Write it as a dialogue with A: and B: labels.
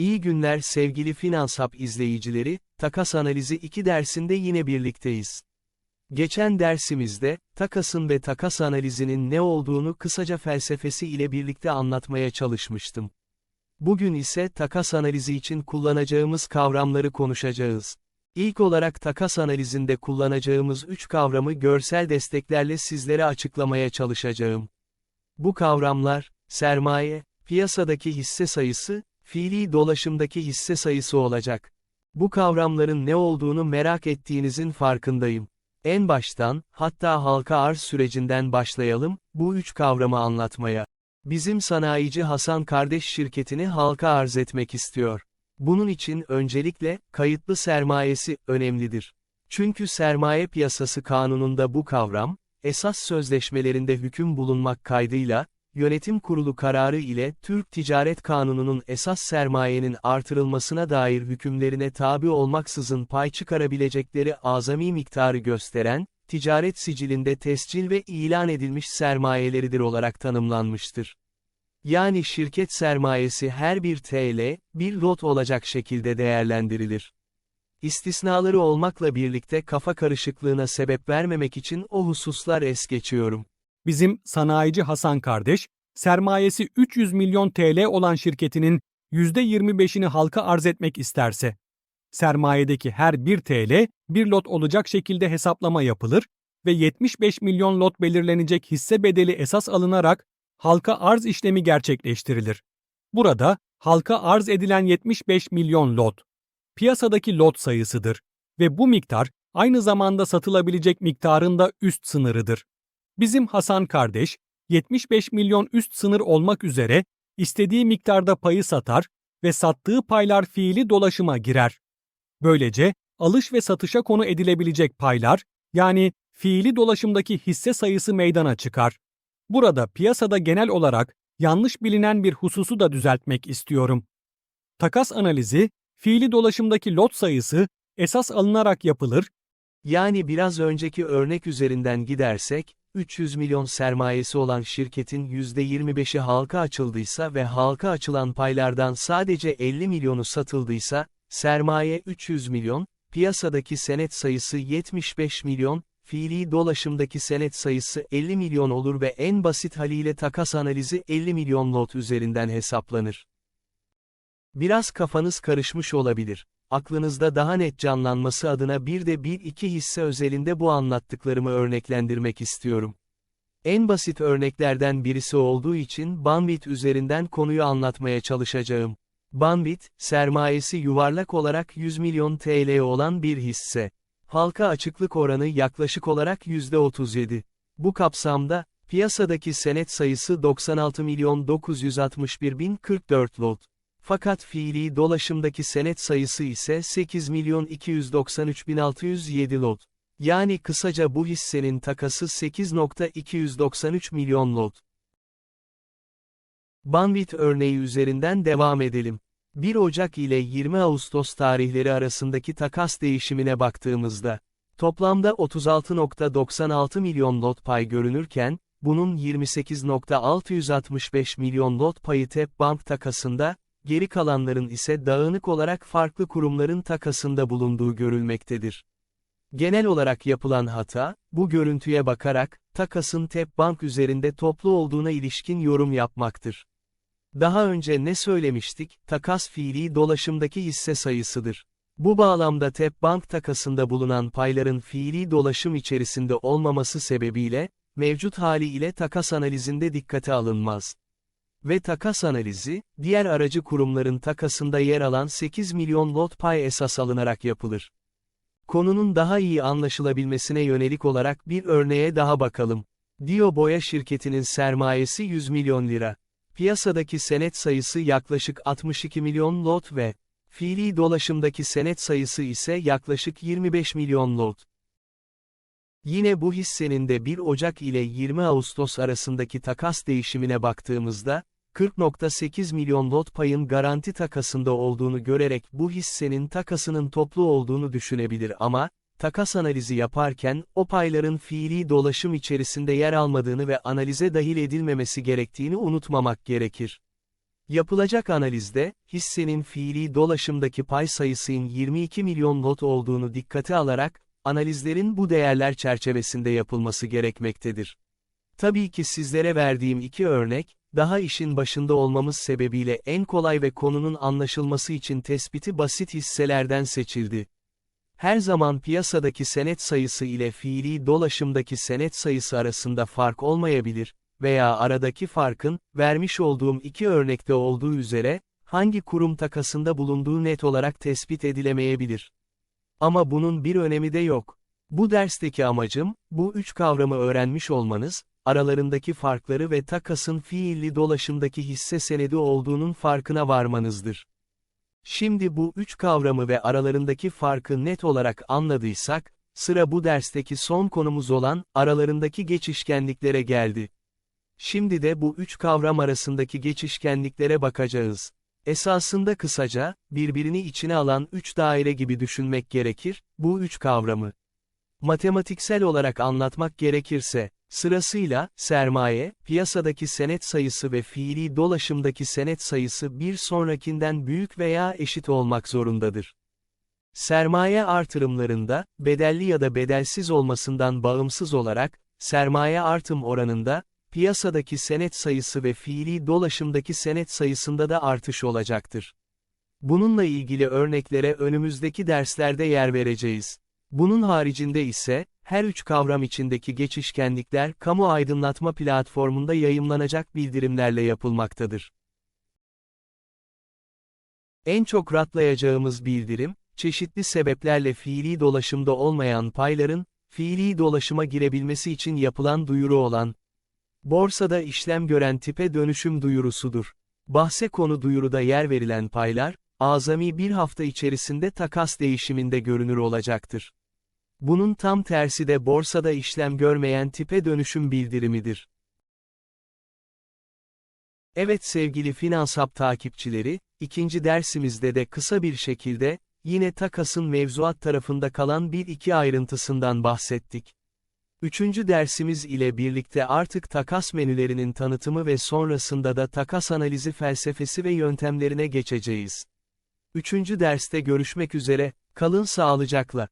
A: İyi günler sevgili Finans Hub izleyicileri, takas analizi 2 dersinde yine birlikteyiz. Geçen dersimizde, takasın ve takas analizinin ne olduğunu kısaca felsefesi ile birlikte anlatmaya çalışmıştım. Bugün ise takas analizi için kullanacağımız kavramları konuşacağız. İlk olarak takas analizinde kullanacağımız 3 kavramı görsel desteklerle sizlere açıklamaya çalışacağım. Bu kavramlar, sermaye, piyasadaki hisse sayısı, fiili dolaşımdaki hisse sayısı olacak. Bu kavramların ne olduğunu merak ettiğinizin farkındayım. En baştan, hatta halka arz sürecinden başlayalım, bu üç kavramı anlatmaya. Bizim sanayici Hasan kardeş şirketini halka arz etmek istiyor. Bunun için öncelikle, kayıtlı sermayesi, önemlidir. Çünkü sermaye piyasası kanununda bu kavram, esas sözleşmelerinde hüküm bulunmak kaydıyla, Yönetim Kurulu kararı ile Türk Ticaret Kanunu'nun esas sermayenin artırılmasına dair hükümlerine tabi olmaksızın pay çıkarabilecekleri azami miktarı gösteren, ticaret sicilinde tescil ve ilan edilmiş sermayeleridir olarak tanımlanmıştır. Yani şirket sermayesi her bir TL, bir lot olacak şekilde değerlendirilir. İstisnaları olmakla birlikte kafa karışıklığına sebep vermemek için o hususlar es geçiyorum.
B: Bizim sanayici Hasan kardeş, sermayesi 300 milyon TL olan şirketinin %25'ini halka arz etmek isterse, sermayedeki her 1 TL, bir lot olacak şekilde hesaplama yapılır ve 75 milyon lot belirlenecek hisse bedeli esas alınarak halka arz işlemi gerçekleştirilir. Burada halka arz edilen 75 milyon lot, piyasadaki lot sayısıdır ve bu miktar aynı zamanda satılabilecek miktarın da üst sınırıdır. Bizim Hasan kardeş, 75 milyon üst sınır olmak üzere istediği miktarda payı satar ve sattığı paylar fiili dolaşıma girer. Böylece alış ve satışa konu edilebilecek paylar, yani fiili dolaşımdaki hisse sayısı meydana çıkar. Burada piyasada genel olarak yanlış bilinen bir hususu da düzeltmek istiyorum. Takas analizi, fiili dolaşımdaki lot sayısı esas alınarak yapılır
A: Yani biraz önceki örnek üzerinden gidersek, 300 milyon sermayesi olan şirketin %25'i halka açıldıysa ve halka açılan paylardan sadece 50 milyonu satıldıysa, sermaye 300 milyon, piyasadaki senet sayısı 75 milyon, fiili dolaşımdaki senet sayısı 50 milyon olur ve en basit haliyle takas analizi 50 milyon lot üzerinden hesaplanır. Biraz kafanız karışmış olabilir. Aklınızda daha net canlanması adına bir de bir iki hisse özelinde bu anlattıklarımı örneklendirmek istiyorum. En basit örneklerden birisi olduğu için Banvit üzerinden konuyu anlatmaya çalışacağım. Banvit, sermayesi yuvarlak olarak 100 milyon TL olan bir hisse. Halka açıklık oranı yaklaşık olarak %37. Bu kapsamda, piyasadaki senet sayısı 96 milyon 961 bin 44 lot. Fakat fiili dolaşımdaki senet sayısı ise 8 milyon 293 bin 607 lot. Yani kısaca bu hissenin takası 8.293 milyon lot. Banvit örneği üzerinden devam edelim. 1 Ocak ile 20 Ağustos tarihleri arasındaki takas değişimine baktığımızda, toplamda 36.96 milyon lot pay görünürken, bunun 28.665 milyon lot payı TEP Bank takasında, geri kalanların ise dağınık olarak farklı kurumların takasında bulunduğu görülmektedir. Genel olarak yapılan hata, bu görüntüye bakarak, takasın TEP Bank üzerinde toplu olduğuna ilişkin yorum yapmaktır. Daha önce ne söylemiştik, takas fiili dolaşımdaki hisse sayısıdır. Bu bağlamda TEP Bank takasında bulunan payların fiili dolaşım içerisinde olmaması sebebiyle, mevcut hali ile takas analizinde dikkate alınmaz. Ve takas analizi, diğer aracı kurumların takasında yer alan 8 milyon lot pay esas alınarak yapılır. Konunun daha iyi anlaşılabilmesine yönelik olarak bir örneğe daha bakalım. Dio Boya şirketinin sermayesi 100 milyon lira. Piyasadaki senet sayısı yaklaşık 62 milyon lot ve fiili dolaşımdaki senet sayısı ise yaklaşık 25 milyon lot. Yine bu hissenin de 1 Ocak ile 20 Ağustos arasındaki takas değişimine baktığımızda, 40.8 milyon lot payın garanti takasında olduğunu görerek bu hissenin takasının toplu olduğunu düşünebilir ama, takas analizi yaparken, o payların fiili dolaşım içerisinde yer almadığını ve analize dahil edilmemesi gerektiğini unutmamak gerekir. Yapılacak analizde, hissenin fiili dolaşımdaki pay sayısının 22 milyon lot olduğunu dikkate alarak, analizlerin bu değerler çerçevesinde yapılması gerekmektedir. Tabii ki sizlere verdiğim iki örnek, daha işin başında olmamız sebebiyle en kolay ve konunun anlaşılması için tespiti basit hisselerden seçildi. Her zaman piyasadaki senet sayısı ile fiili dolaşımdaki senet sayısı arasında fark olmayabilir veya aradaki farkın, vermiş olduğum iki örnekte olduğu üzere, hangi kurum takasında bulunduğu net olarak tespit edilemeyebilir. Ama bunun bir önemi de yok. Bu dersteki amacım, bu üç kavramı öğrenmiş olmanız, aralarındaki farkları ve takasın fiilli dolaşımdaki hisse senedi olduğunun farkına varmanızdır. Şimdi bu üç kavramı ve aralarındaki farkı net olarak anladıysak, sıra bu dersteki son konumuz olan, aralarındaki geçişkenliklere geldi. Şimdi de bu üç kavram arasındaki geçişkenliklere bakacağız. Esasında kısaca, birbirini içine alan üç daire gibi düşünmek gerekir, bu üç kavramı. Matematiksel olarak anlatmak gerekirse, sırasıyla, sermaye, piyasadaki senet sayısı ve fiili dolaşımdaki senet sayısı bir sonrakinden büyük veya eşit olmak zorundadır. Sermaye artırımlarında, bedelli ya da bedelsiz olmasından bağımsız olarak, sermaye artım oranında, piyasadaki senet sayısı ve fiili dolaşımdaki senet sayısında da artış olacaktır. Bununla ilgili örneklere önümüzdeki derslerde yer vereceğiz. Bunun haricinde ise, her üç kavram içindeki geçişkenlikler kamu aydınlatma platformunda yayımlanacak bildirimlerle yapılmaktadır. En çok ratlayacağımız bildirim, çeşitli sebeplerle fiili dolaşımda olmayan payların, fiili dolaşıma girebilmesi için yapılan duyuru olan, borsada işlem gören tipe dönüşüm duyurusudur. Bahse konu duyuruda yer verilen paylar, azami bir hafta içerisinde takas değişiminde görünür olacaktır. Bunun tam tersi de borsada işlem görmeyen tipe dönüşüm bildirimidir. Evet sevgili Finans takipçileri, ikinci dersimizde de kısa bir şekilde, yine takasın mevzuat tarafında kalan bir iki ayrıntısından bahsettik. Üçüncü dersimiz ile birlikte artık takas menülerinin tanıtımı ve sonrasında da takas analizi felsefesi ve yöntemlerine geçeceğiz. Üçüncü derste görüşmek üzere, kalın sağlıcakla.